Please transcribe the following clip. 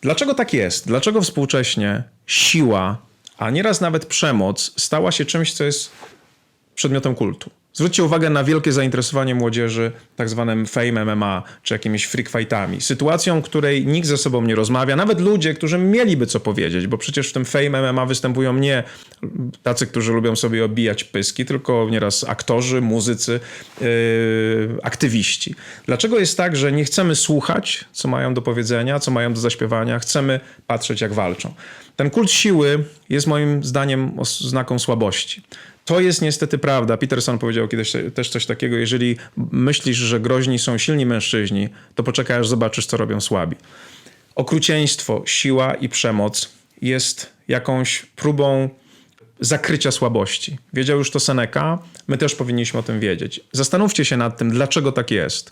Dlaczego tak jest? Dlaczego współcześnie siła, a nieraz nawet przemoc stała się czymś, co jest przedmiotem kultu? Zwróćcie uwagę na wielkie zainteresowanie młodzieży tak zwanym fame MMA, czy jakimiś freak fightami. Sytuacją, której nikt ze sobą nie rozmawia, nawet ludzie, którzy mieliby co powiedzieć, bo przecież w tym fame MMA występują nie tacy, którzy lubią sobie obijać pyski, tylko nieraz aktorzy, muzycy, yy, aktywiści. Dlaczego jest tak, że nie chcemy słuchać, co mają do powiedzenia, co mają do zaśpiewania, chcemy patrzeć, jak walczą? Ten kult siły jest moim zdaniem oznaką słabości. To jest niestety prawda. Peterson powiedział kiedyś też coś takiego: jeżeli myślisz, że groźni są silni mężczyźni, to poczekaj, aż zobaczysz, co robią słabi. Okrucieństwo, siła i przemoc jest jakąś próbą zakrycia słabości. Wiedział już to Seneca, my też powinniśmy o tym wiedzieć. Zastanówcie się nad tym, dlaczego tak jest.